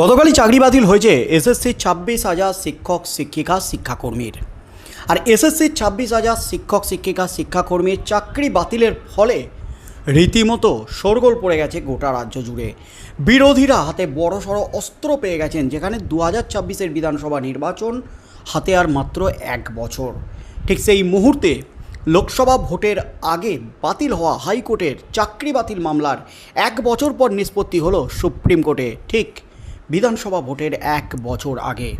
গতকালই চাকরি বাতিল হয়েছে এসএসসি ছাব্বিশ হাজার শিক্ষক, শিক্ষিকা, শিক্ষাকর্মীর। আর এসএসসির ছাব্বিশ হাজার শিক্ষক, শিক্ষিকা, শিক্ষাকর্মীর চাকরি বাতিলের ফলে রীতিমতো শোরগোল পড়ে গেছে গোটা রাজ্য জুড়ে। বিরোধীরা হাতে বড়সড় অস্ত্র পেয়ে গেছেন, যেখানে দু হাজার ছাব্বিশের বিধানসভা নির্বাচন হাতে আর মাত্র এক বছর। ঠিক সেই মুহূর্তে লোকসভা ভোটের আগে বাতিল হওয়া হাইকোর্টের চাকরি বাতিল মামলার এক বছর পর নিষ্পত্তি হলো সুপ্রিম কোর্টে। ঠিক বিধানসভা ভোটের এক বছর আগে।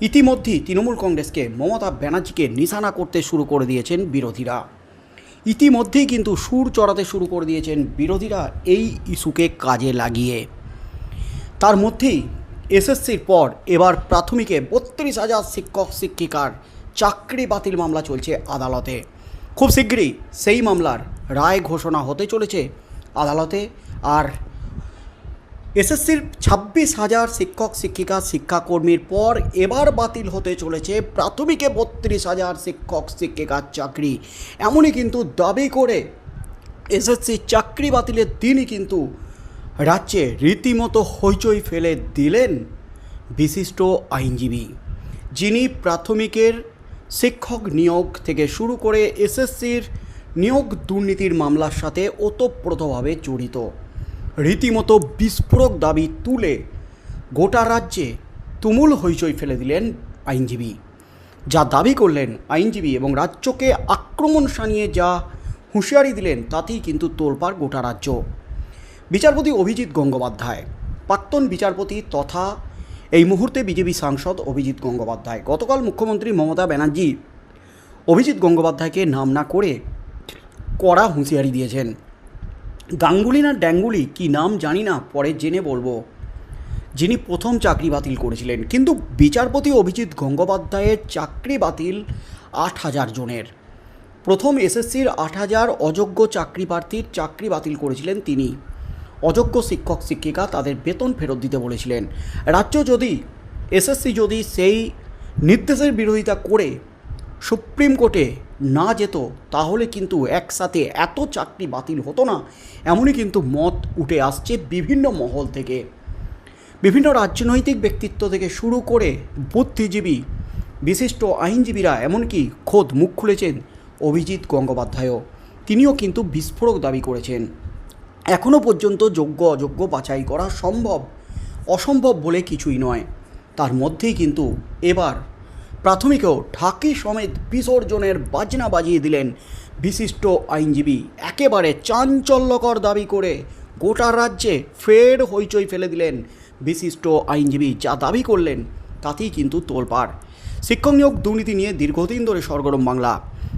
ইতিমধ্যেই তৃণমূল কংগ্রেসকে মমতা ব্যানার্জিকে নিশানা করতে শুরু করে দিয়েছেন বিরোধীরা। ইতিমধ্যেই কিন্তু সুর চড়াতে শুরু করে দিয়েছেন বিরোধীরা এই ইস্যুকে কাজে লাগিয়ে। তার মধ্যেই এসএসসির পর এবার প্রাথমিকে বত্রিশ হাজার শিক্ষক, শিক্ষিকার চাকরি বাতিল মামলা চলছে আদালতে। খুব শীঘ্রই সেই মামলার রায় ঘোষণা হতে চলেছে আদালতে, আর এসএসসির ছাব্বিশ হাজার শিক্ষক, শিক্ষিকা, শিক্ষাকর্মীর পর এবার বাতিল হতে চলেছে প্রাথমিকে বত্রিশ হাজার শিক্ষক শিক্ষিকার চাকরি। এমনই কিন্তু দাবি করে এসএসসি চাকরি বাতিলের দিনই কিন্তু রাজ্যে রীতিমতো হইচই ফেলে দিলেন বিশিষ্ট আইনজীবী, যিনি প্রাথমিকের শিক্ষক নিয়োগ থেকে শুরু করে এসএসসির নিয়োগ দুর্নীতির মামলার সাথে ওতপ্রোতভাবে জড়িত। রীতিমতো বিস্ফোরক দাবি তুলে গোটা রাজ্যে তুমুল হইচই ফেলে দিলেন আইনজীবী। যা দাবি করলেন আইনজীবী এবং রাজ্যকে আক্রমণ সানিয়ে যা হুঁশিয়ারি দিলেন তাতেই কিন্তু তোলপাড় গোটা রাজ্য। বিচারপতি অভিজিৎ গঙ্গোপাধ্যায়, প্রাক্তন বিচারপতি তথা এই মুহূর্তে বিজেপি সাংসদ অভিজিৎ গঙ্গোপাধ্যায়, গতকাল মুখ্যমন্ত্রী মমতা ব্যানার্জি অভিজিৎ গঙ্গোপাধ্যায়কে নাম না করে কড়া হুঁশিয়ারি দিয়েছেন। গাঙ্গুলি না ড্যাঙ্গুলি কি নাম জানি না, পরে জেনে বলব। যিনি প্রথম চাকরি বাতিল করেছিলেন, কিন্তু বিচারপতি অভিজিৎ গঙ্গোপাধ্যায়ের চাকরি বাতিল আট হাজার জনের। প্রথম এসএসসির আট হাজার অযোগ্য চাকরি প্রার্থীর চাকরি বাতিল করেছিলেন তিনি। অযোগ্য শিক্ষক, শিক্ষিকা তাদের বেতন ফেরত দিতে বলেছিলেন। রাজ্য যদি, এসএসসি যদি সেই নির্দেশের বিরোধিতা করে, সুপ্রিম কোর্টে না যেত, তাহলে কিন্তু একসাথে এত চাকরি বাতিল হতো না। এমনই কিন্তু মত উঠে আসছে বিভিন্ন মহল থেকে। বিভিন্ন রাজনৈতিক ব্যক্তিত্ব থেকে শুরু করে বুদ্ধিজীবী, বিশিষ্ট আইনজীবীরা, এমনকি খোদ মুখ খুলেছেন অভিজিৎ গঙ্গোপাধ্যায়ও। তিনিও কিন্তু বিস্ফোরক দাবি করেছেন। এখনও পর্যন্ত যোগ্য অযোগ্য বাছাই করা সম্ভব, অসম্ভব বলে কিছুই নয়। তার মধ্যেই কিন্তু এবার প্রাথমিকেও ঢাকি সমেত বিসর্জনের বাজনা বাজিয়ে দিলেন বিশিষ্ট আইনজীবী। একেবারে চাঞ্চল্যকর দাবি করে গোটা রাজ্যে ফের হইচই ফেলে দিলেন বিশিষ্ট আইনজীবী। যা দাবি করলেন, তাতেই কিন্তু তোলপাড়। শিক্ষক নিয়োগ দুর্নীতি নিয়ে দীর্ঘদিন ধরে সরগরম বাংলা।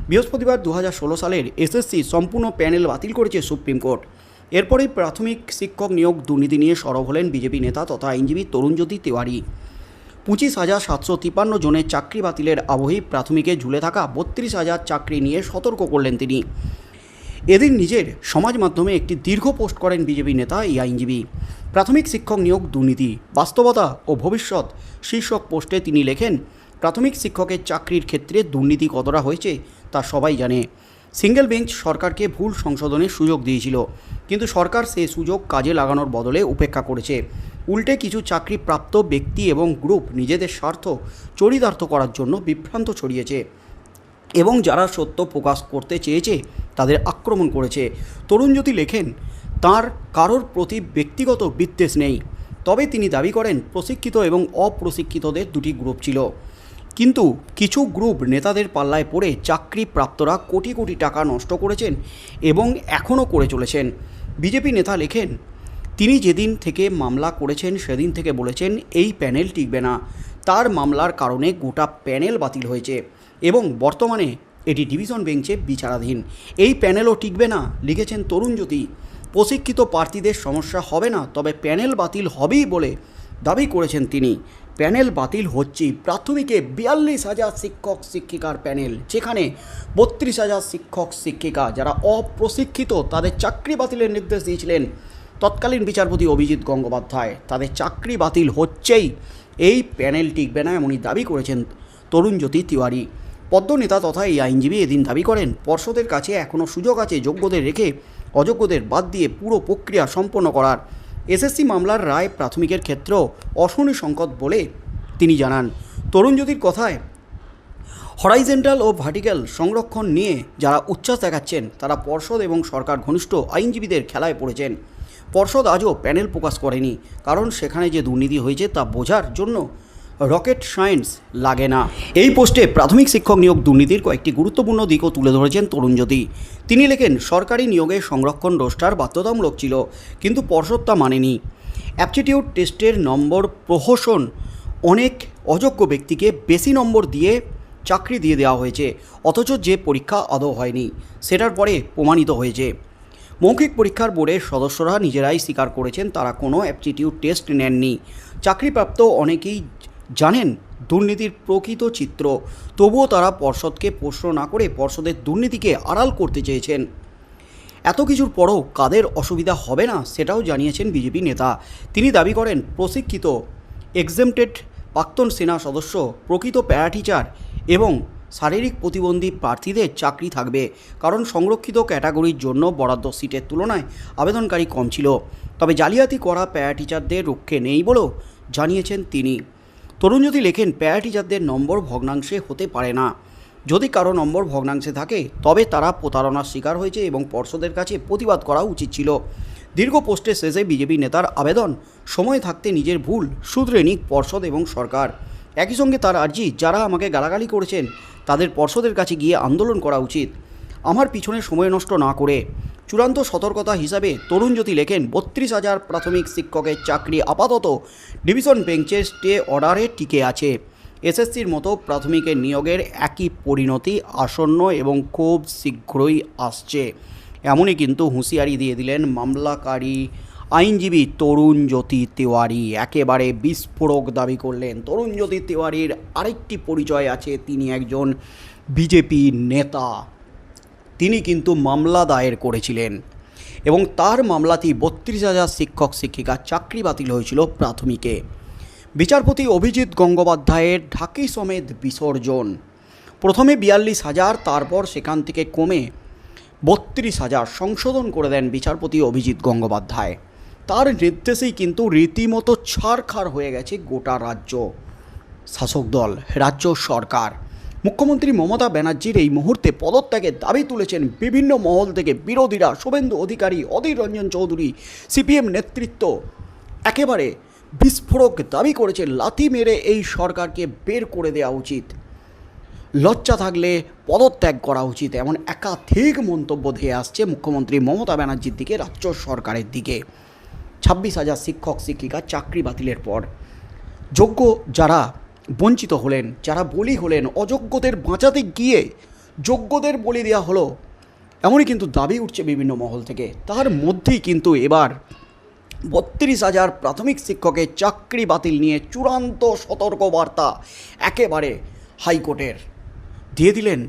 বৃহস্পতিবার দু হাজার ষোলো সালের এসএসসি সম্পূর্ণ প্যানেল বাতিল করেছে সুপ্রিম কোর্ট। এরপরেই প্রাথমিক শিক্ষক নিয়োগ দুর্নীতি নিয়ে সরব হলেন বিজেপি নেতা তথা আইনজীবী তরুণজ্যোতি তিওয়ারি। পঁচিশ হাজার সাতশো তিপ্পান্ন জনের চাকরি বাতিলের আবহেই প্রাথমিকে ঝুলে থাকা বত্রিশ হাজার চাকরি নিয়ে সতর্ক করলেন তিনি। এদিন নিজের সমাজ মাধ্যমে একটি দীর্ঘ পোস্ট করেন বিজেপি নেতা এই আইনজীবী। প্রাথমিক শিক্ষক নিয়োগ দুর্নীতি, বাস্তবতা ও ভবিষ্যৎ শীর্ষক পোস্টে তিনি লেখেন, প্রাথমিক শিক্ষকের চাকরির ক্ষেত্রে দুর্নীতি কতটা হয়েছে তা সবাই জানে। সিঙ্গেল বেঞ্চ সরকারকে ভুল সংশোধনের সুযোগ দিয়েছিল, কিন্তু সরকার সেই সুযোগ কাজে লাগানোর বদলে উপেক্ষা করেছে। উল্টে কিছু চাকরিপ্রাপ্ত ব্যক্তি এবং গ্রুপ নিজেদের স্বার্থ চরিতার্থ করার জন্য বিভ্রান্ত ছড়িয়েছে এবং যারা সত্য প্রকাশ করতে চেয়েছে, তাদের আক্রমণ করেছে। তরুণ তরুণজ্যোতি লেখেন, তার কারোর প্রতি ব্যক্তিগত বিদ্বেষ নেই। তবে তিনি দাবি করেন, প্রশিক্ষিত এবং অপ্রশিক্ষিতদের দুটি গ্রুপ ছিল। কিন্তু কিছু গ্রুপ নেতাদের পাল্লায় পড়ে চাকরি প্রাপ্তরা কোটি কোটি টাকা নষ্ট করেছেন এবং এখনও করে চলেছেন। বিজেপি নেতা লেখেন তিনি যেদিন থেকে মামলা করেছেন, সেদিন থেকে বলেছেন, এই প্যানেল টিকবে না। তার মামলার কারণে গোটা প্যানেল বাতিল হয়েছে এবং বর্তমানে এটি ডিভিশন বেঞ্চে বিচারাধীন। এই প্যানেলও টিকবে না, লিখেছেন তরুণজ্যোতি প্রশিক্ষিত প্রার্থীদের সমস্যা হবে না, তবে প্যানেল বাতিল হবেই বলে দাবি করেছেন তিনি। প্যানেল বাতিল হচ্ছেই। প্রাথমিকে বিয়াল্লিশ হাজার শিক্ষক শিক্ষিকার প্যানেল, যেখানে বত্রিশ হাজার শিক্ষক শিক্ষিকা যারা অপ্রশিক্ষিত তাদের চাকরি বাতিলের নির্দেশ দিয়েছিলেন। তৎকালীন বিচারপতি অভিজিৎ গঙ্গোপাধ্যায়। তাদের চাকরি বাতিল হচ্ছেই। এই প্যানেল টিকবে না এমনই দাবি করেছেন তরুণজ্যোতি তিওয়ারি। পদ্মনেতা তথা এই আইনজীবী এদিন দাবি করেন, পর্ষদের কাছে এখনও সুযোগ আছে যোগ্যদের রেখে অযোগ্যদের বাদ দিয়ে পুরো প্রক্রিয়া সম্পন্ন করার। এসএসসি মামলার রায় প্রাথমিকের ক্ষেত্রেও অশনি সংকট বলে তিনি জানান। তরুণ জ্যোতির কথায়, হরাইজেন্টাল ও ভার্টিক্যাল সংরক্ষণ নিয়ে যারা উচ্ছ্বাস দেখাচ্ছেন, তারা পর্ষদ এবং সরকার ঘনিষ্ঠ আইনজীবীদের খেলায় পড়েছেন। পর্ষদ আজও প্যানেল প্রকাশ করেনি, কারণ সেখানে যে দুর্নীতি হয়েছে তা বোঝার জন্য রকেট সায়েন্স লাগে না। এই পোস্টে প্রাথমিক শিক্ষক নিয়োগ দুর্নীতির কয়েকটি গুরুত্বপূর্ণ দিকও তুলে ধরেছেন তরুণজ্যোতি তিনি লেখেন, সরকারি নিয়োগে সংরক্ষণ রোস্টার বাধ্যতামূলক ছিল, কিন্তু পর্ষদ তা মানেনি। অ্যাপটিটিউড টেস্টের নম্বর প্রহসন, অনেক অযোগ্য ব্যক্তিকে বেশি নম্বর দিয়ে চাকরি দিয়ে দেওয়া হয়েছে, অথচ যে পরীক্ষা আদৌ হয়নি, সেটার পরে প্রমাণিত হয়েছে। মৌখিক পরীক্ষার বোর্ডের সদস্যরা নিজেরাই স্বীকার করেছেন তারা কোনো অ্যাপটিটিউড টেস্ট নেননি। চাকরিপ্রাপ্ত অনেকেই জানেন দুর্নীতির প্রকৃত চিত্র, তবুও তারা পর্ষদকে প্রশ্ন না করে পর্ষদের দুর্নীতিকে আড়াল করতে চেয়েছেন। এত কিছুর পরও কাদের অসুবিধা হবে না সেটাও জানিয়েছেন বিজেপি নেতা। তিনি দাবি করেন, প্রশিক্ষিত, এক্সেমটেড প্রাক্তন সেনা সদস্য, প্রকৃত প্যারা টিচার এবং শারীরিক প্রতিবন্ধী প্রার্থীদের চাকরি থাকবে, কারণ সংরক্ষিত ক্যাটাগরির জন্য বরাদ্দ সিটের তুলনায় আবেদনকারী কম ছিল। তবে জালিয়াতি করা প্যারা টিচারদের রক্ষে নেই বলেও জানিয়েছেন তিনি। তরুণ যদি লেখেন, প্যারা টিচারদের নম্বর ভগ্নাংশে হতে পারে না। যদি কারও নম্বর ভগ্নাংশে থাকে, তবে তারা প্রতারণার শিকার হয়েছে এবং পর্ষদের কাছে প্রতিবাদ করা উচিত ছিল। দীর্ঘ পোস্টের শেষে বিজেপি নেতার আবেদন, সময় থাকতে নিজের ভুল শুধরে পর্ষদ এবং সরকার। একই সঙ্গে তার আর্জি, যারা আমাকে গালাগালি করেছেন তাদের পর্ষদের কাছে গিয়ে আন্দোলন করা উচিত। আমার পিছনে সময় নষ্ট না করে। চূড়ান্ত সতর্কতা হিসাবে তরুণ জ্যোতি লেখেন, বত্রিশ হাজার প্রাথমিক শিক্ষকের চাকরি আপাতত ডিভিশন বেঞ্চের স্টে অর্ডারে টিকে আছে। এসএসসির মতো প্রাথমিকের নিয়োগের একই পরিণতি আসন্ন এবং খুব শীঘ্রই আসছে। এমনই কিন্তু হুঁশিয়ারি দিয়ে দিলেন মামলাকারী আইনজীবী তরুণ জ্যোতি তিওয়ারি একেবারে বিস্ফোরক দাবি করলেন। তরুণ জ্যোতি তিওয়ারির আরেকটি পরিচয় আছে, তিনি একজন বিজেপি নেতা। তিনি কিন্তু মামলা দায়ের করেছিলেন এবং তার মামলাটি বত্রিশ হাজার শিক্ষক শিক্ষিকার চাকরি বাতিল হয়েছিল প্রাথমিকে। বিচারপতি অভিজিৎ গঙ্গোপাধ্যায়ের ঢাকি সমেত বিসর্জন। প্রথমে বিয়াল্লিশ হাজার, তারপর সেখান থেকে কমে বত্রিশ হাজার সংশোধন করে দেন বিচারপতি অভিজিৎ গঙ্গোপাধ্যায়। তার নির্দেশেই কিন্তু রীতিমতো ছাড়খাড় হয়ে গেছে গোটা রাজ্য। শাসক দল, রাজ্য সরকার। মুখ্যমন্ত্রী মমতা ব্যানার্জির এই মুহূর্তে পদত্যাগের দাবি তুলেছেন বিভিন্ন মহল থেকে বিরোধীরা। শুভেন্দু অধিকারী অধীর রঞ্জন চৌধুরী, সিপিএম নেতৃত্ব। একেবারে বিস্ফোরক দাবি করেছে লাথি মেরে এই সরকারকে বের করে দেওয়া উচিত। লজ্জা থাকলে পদত্যাগ করা উচিত, এমন একাধিক মন্তব্য ধেয়ে আসছে মুখ্যমন্ত্রী মমতা ব্যানার্জির দিকে, রাজ্য সরকারের দিকে। ছাব্বিশ হাজার শিক্ষক, শিক্ষিকা চাকরি বাতিলের পর। যোগ্য যারা বঞ্চিত হলেন, যারা বলি হলেন, অযোগ্যদের বাঁচাতে গিয়ে যোগ্যদের বলি দেওয়া হলো, এমনই কিন্তু দাবি উঠছে বিভিন্ন মহল থেকে। তার মধ্যেই কিন্তু এবার বত্রিশ হাজার প্রাথমিক শিক্ষকের চাকরি বাতিল নিয়ে চূড়ান্ত সতর্কবার্তা একেবারে হাইকোর্টের। দিয়ে দিলেন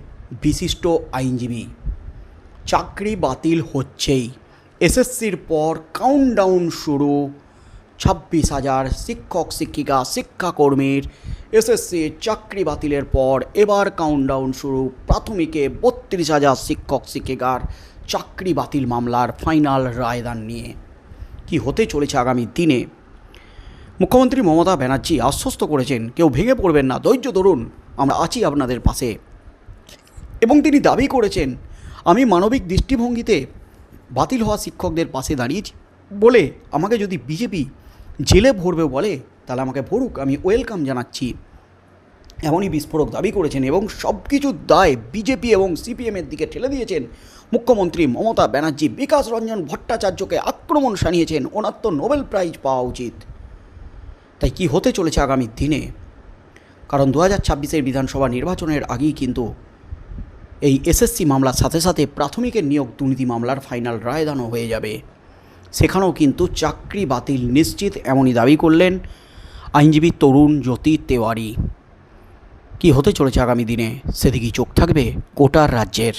বিশিষ্ট আইনজীবী। চাকরি বাতিল হচ্ছেই। এসএসসির পর কাউন্টডাউন শুরু। ছাব্বিশ হাজার শিক্ষক, শিক্ষিকা, শিক্ষাকর্মীর এসএসসি চাকরি বাতিলের পর এবার কাউন্টডাউন শুরু। প্রাথমিকে বত্রিশ হাজার শিক্ষক, শিক্ষিকার চাকরি বাতিল মামলার ফাইনাল রায়দান নিয়ে। কি হতে চলেছে আগামী দিনে? মুখ্যমন্ত্রী মমতা ব্যানার্জি আশ্বস্ত করেছেন, কেউ ভেঙে পড়বেন না, ধৈর্য ধরুন, আমরা আছি আপনাদের পাশে। এবং তিনি দাবি করেছেন, আমি মানবিক দৃষ্টিভঙ্গিতে বাতিল হওয়া শিক্ষকদের পাশে দাঁড়িয়েছি। বলে আমাকে যদি বিজেপি জেলে ভরবে বলে, তাহলে আমাকে ভরুক, আমি ওয়েলকাম জানাচ্ছি। এমনই বিস্ফোরক দাবি করেছেন এবং সব কিছুর দায় বিজেপি এবং সিপিএমের দিকে ঠেলে দিয়েছেন। মুখ্যমন্ত্রী মমতা ব্যানার্জি, বিকাশ রঞ্জন ভট্টাচার্যকে আক্রমণ সানিয়েছেন ওনার তো নোবেল প্রাইজ পাওয়া উচিত। তাই কি হতে চলেছে আগামী দিনে? কারণ দু হাজার ছাব্বিশের বিধানসভা নির্বাচনের আগেই কিন্তু এই এসএসসি মামলার সাথে সাথে প্রাথমিকের নিয়োগ দুর্নীতি মামলার ফাইনাল রায়দানও হয়ে যাবে। সেখানেও কিন্তু চাকরি বাতিল নিশ্চিত এমনই দাবি করলেন আইনজীবী তরুণ জ্যোতি তেওয়ারি। কি হতে চলেছে আগামী দিনে? সেদিকেই চোখ থাকবে কোটার রাজ্যের।